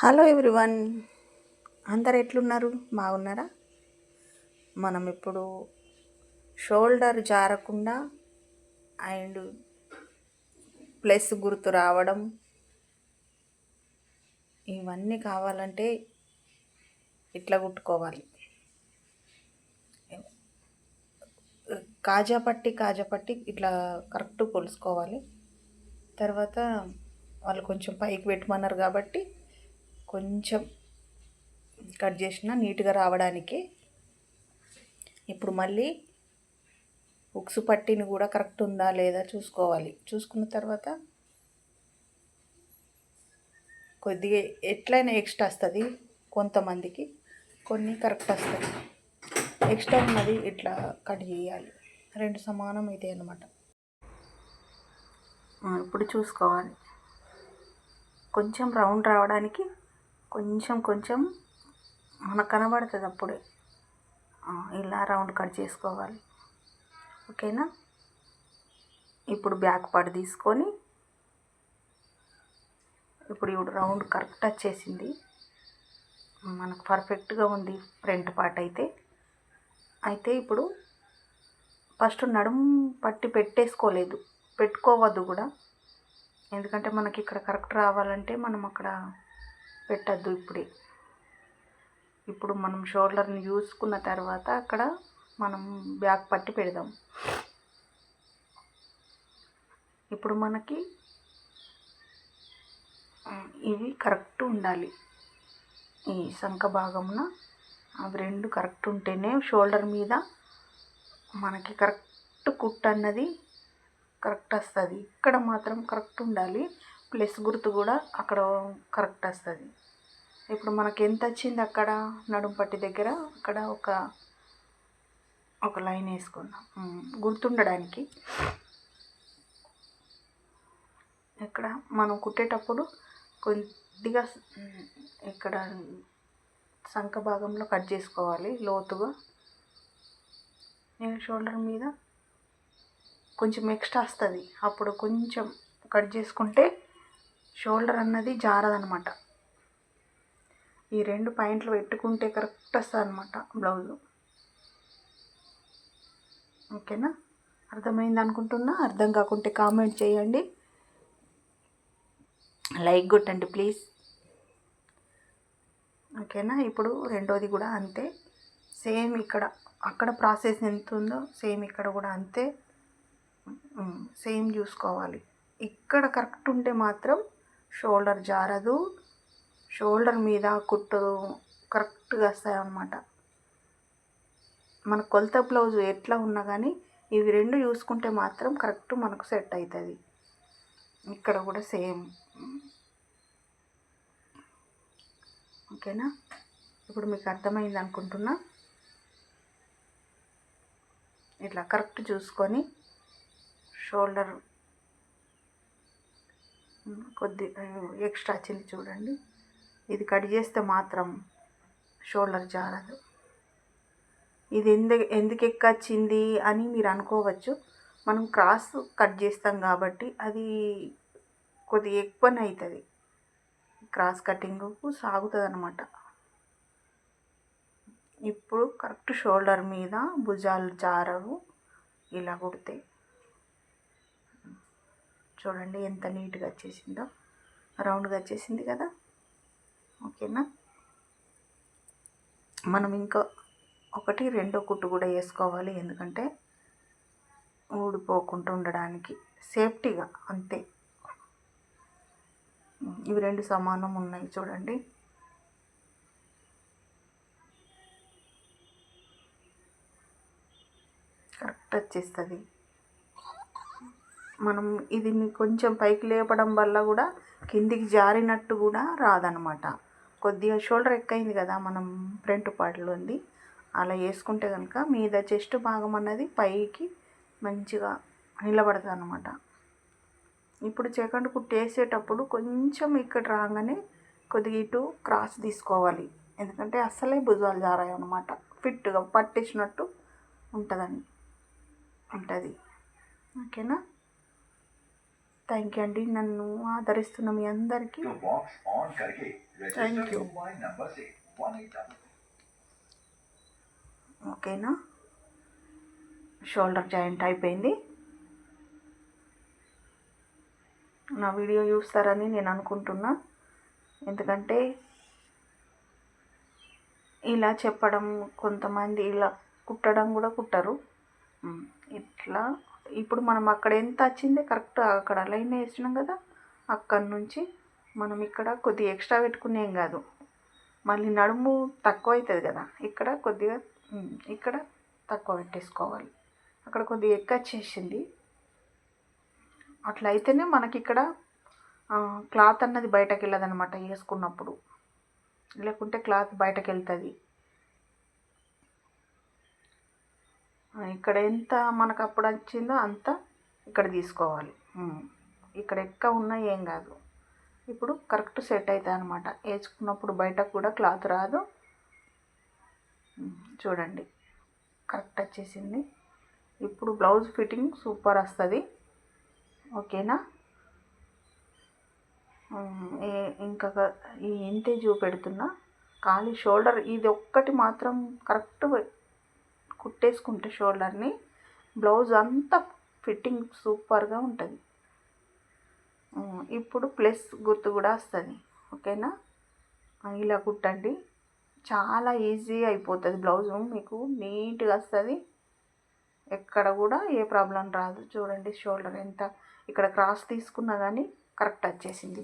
Hello everyone. అందరు ఎట్లున్నారు? బాగున్నారా? మనం ఇప్పుడు షోల్డర్ జారకుండా అండ్ ప్లస్ గుర్తు రావడం ఇవన్నీ కావాలంటే ఇట్లా కుట్టుకోవాలి. కాజా పట్టి కాజా పట్టి ఇట్లా కరెక్ట్ కొలుసుకోవాలి. తర్వాత వాళ్ళు కొంచెం పైకి పెట్టమన్నారు కాబట్టి కొంచెం కట్ చేసిన నీట్గా రావడానికి ఇప్పుడు మళ్ళీ ఉక్సు పట్టిని కూడా కరెక్ట్ ఉందా లేదా చూసుకోవాలి. చూసుకున్న తర్వాత కొద్దిగా ఎట్లయినా ఎక్స్ట్రా వస్తుంది కొంతమందికి కొన్ని కరెక్ట్ వస్తుంది. ఎక్స్ట్రా ఉన్నది ఇట్లా కట్ చేయాలి. రెండు సమానం అయితే అనమాట ఇప్పుడు చూసుకోవాలి. కొంచెం రౌండ్ రావడానికి కొంచెం కొంచెం మనకు కనబడుతుంది అప్పుడే. ఇలా రౌండ్ కట్ చేసుకోవాలి. ఓకేనా? ఇప్పుడు బ్యాక్ పార్ట్ తీసుకొని ఇప్పుడు ఇప్పుడు రౌండ్ కరెక్ట్ వచ్చేసింది. మనకు పర్ఫెక్ట్గా ఉంది ఫ్రంట్ పార్ట్ అయితే. అయితే ఇప్పుడు ఫస్ట్ నడుము పట్టి పెట్టేసుకోలేదు. పెట్టుకోవద్దు కూడా. ఎందుకంటే మనకి ఇక్కడ కరెక్ట్ రావాలంటే మనం అక్కడ పెట్టద్దు ఇప్పుడే. ఇప్పుడు మనం షోల్డర్ని చూసుకున్న తర్వాత అక్కడ మనం బ్యాక్ పట్టి పెడదాం. ఇప్పుడు మనకి ఇవి కరెక్ట్ ఉండాలి. ఈ శంఖ భాగమున అవి రెండు కరెక్ట్ ఉంటేనే షోల్డర్ మీద మనకి కరెక్ట్ కుట్ అన్నది కరెక్ట్ వస్తుంది. ఇక్కడ మాత్రం కరెక్ట్ ఉండాలి. ప్లస్ గుర్తు కూడా అక్కడ కరెక్ట్ వస్తుంది. ఇప్పుడు మనకి ఎంత వచ్చింది అక్కడ? నడుంపట్టి దగ్గర అక్కడ ఒక ఒక లైన్ వేసుకుందాం. గుర్తుండడానికి. ఇక్కడ మనం కుట్టేటప్పుడు కొద్దిగా ఇక్కడ సంఖ భాగంలో కట్ చేసుకోవాలి లోతుగా. నేను షోల్డర్ మీద కొంచెం ఎక్స్ట్రా వస్తుంది. అప్పుడు కొంచెం కట్ చేసుకుంటే షోల్డర్ అన్నది జారదనమాట ఈ రెండు పాయింట్లు పెట్టుకుంటే కరెక్ట్ వస్తుంది అనమాట బ్లౌజు. ఓకేనా? అర్థమైంది అనుకుంటున్నా? అర్థం కాకుంటే కామెంట్ చేయండి. లైక్ కొట్టండి ప్లీజ్. ఓకేనా? ఇప్పుడు రెండోది కూడా అంతే. సేమ్ ఇక్కడ అక్కడ ప్రాసెస్ ఎంత ఉందో సేమ్ ఇక్కడ కూడా అంతే. సేమ్ చూసుకోవాలి. ఇక్కడ కరెక్ట్ ఉంటే మాత్రం షోల్డర్ జారదు. షోల్డర్ మీద కుట్టు కరెక్ట్గా వస్తాయి అన్నమాట మన కొలత బ్లౌజ్ ఎట్లా ఉన్నా కానీ ఇవి రెండు చూసుకుంటే మాత్రం కరెక్ట్ మనకు సెట్ అవుతుంది ఇక్కడ కూడా సేమ్. ఓకేనా? ఇప్పుడు మీకు అర్థమైంది అనుకుంటున్నా. ఇట్లా కరెక్ట్ చూసుకొని షోల్డర్ కొద్ది ఎక్స్ట్రా చిల్లి చూడండి. ఇది కట్ చేస్తే మాత్రం షోల్డర్ జారదు. ఇది ఎందుకు ఎందుకు ఎక్కచ్చింది అని మీరు అనుకోవచ్చు. మనం క్రాస్ కట్ చేస్తాం కాబట్టి అది కొద్దిగా ఎక్కువనే అవుతుంది. క్రాస్ కటింగ్కు సాగుతుంది అనమాట ఇప్పుడు కరెక్ట్ షోల్డర్ మీద భుజాలు జారవు. ఇలా కుడితే చూడండి ఎంత నీట్గా వచ్చేసిందో. రౌండ్గా వచ్చేసింది కదా. ఓకేనా? మనం ఇంకా ఒకటి రెండో కుట్టు కూడా వేసుకోవాలి. ఎందుకంటే ఊడిపోకుండా ఉండడానికి. సేఫ్టీగా అంతే. ఇవి రెండు సమానం ఉన్నాయి చూడండి. కరెక్ట్ వచ్చేస్తుంది. మనం ఇది కొంచెం పైకి లేపడం వల్ల కూడా కిందికి జారినట్టు కూడా రాదనమాట కొద్దిగా షోల్డర్ ఎక్కైంది కదా మనం ఫ్రంట్ పార్ట్లో ఉంది అలా వేసుకుంటే కనుక మీద చెస్ట్ భాగం అన్నది పైకి మంచిగా నిలబడతా అనమాట ఇప్పుడు సెకండ్ కుట్టు వేసేటప్పుడు కొంచెం ఇక్కడ రాగానే కొద్దిగా ఇటు క్రాస్ తీసుకోవాలి. ఎందుకంటే అస్సలే భుజాలు జారాయి అనమాట ఫిట్గా పట్టేసినట్టు ఉంటుందని ఉంటుంది. ఓకేనా? థ్యాంక్ యూ అండి. నన్ను ఆదరిస్తున్న మీ అందరికీ. థ్యాంక్ యూ ఓకేనా షోల్డర్ జాయింట్ అయిపోయింది. నా వీడియో చూస్తారని నేను అనుకుంటున్నా. ఎందుకంటే ఇలా చెప్పడం కొంతమంది ఇలా కుట్టడం కూడా కుట్టరు. ఇట్లా ఇప్పుడు మనం అక్కడ ఎంత వచ్చింది కరెక్ట్ అక్కడ లైన్ వేసినాం కదా అక్కడి నుంచి మనం ఇక్కడ కొద్దిగా ఎక్స్ట్రా పెట్టుకునేం కాదు. మళ్ళీ నడుము తక్కువ అవుతుంది కదా ఇక్కడ కొద్దిగా ఇక్కడ తక్కువ పెట్టేసుకోవాలి. అక్కడ కొద్దిగా ఎక్కువ వచ్చేసింది. అట్లా అయితేనే మనకి ఇక్కడ క్లాత్ అన్నది బయటకు వెళ్ళదనమాట వేసుకున్నప్పుడు. లేకుంటే క్లాత్ బయటకు వెళ్తుంది. ఇక్కడ ఎంత మనకు అప్పుడు వచ్చిందో అంత ఇక్కడ తీసుకోవాలి. ఇక్కడ ఎక్కువ ఉన్నా ఏం కాదు. ఇప్పుడు కరెక్ట్ సెట్ అవుతుంది అనమాట వేసుకున్నప్పుడు బయటకు కూడా క్లాత్ రాదు. చూడండి. కరెక్ట్ వచ్చేసింది. ఇప్పుడు బ్లౌజ్ ఫిట్టింగ్ సూపర్ వస్తుంది. ఓకేనా? ఏ- ఇంకా ఈ ఇంతే చూపెడుతున్నా. ఖాళీ షోల్డర్ ఇది ఒక్కటి మాత్రం కరెక్ట్ కుట్టేసుకుంటే షోల్డర్ని బ్లౌజ్ అంతా ఫిట్టింగ్ సూపర్గా ఉంటుంది. ఇప్పుడు ప్లస్ గుర్తు కూడా వస్తుంది ఓకేనా? ఇలా కుట్టండి. చాలా ఈజీ అయిపోతుంది బ్లౌజ్ మీకు నీట్గా వస్తుంది. ఎక్కడ కూడా ఏ ప్రాబ్లం రాదు. చూడండి షోల్డర్ ఎంత ఇక్కడ క్రాస్ తీసుకున్నా కానీ కరెక్ట్ వచ్చేసింది.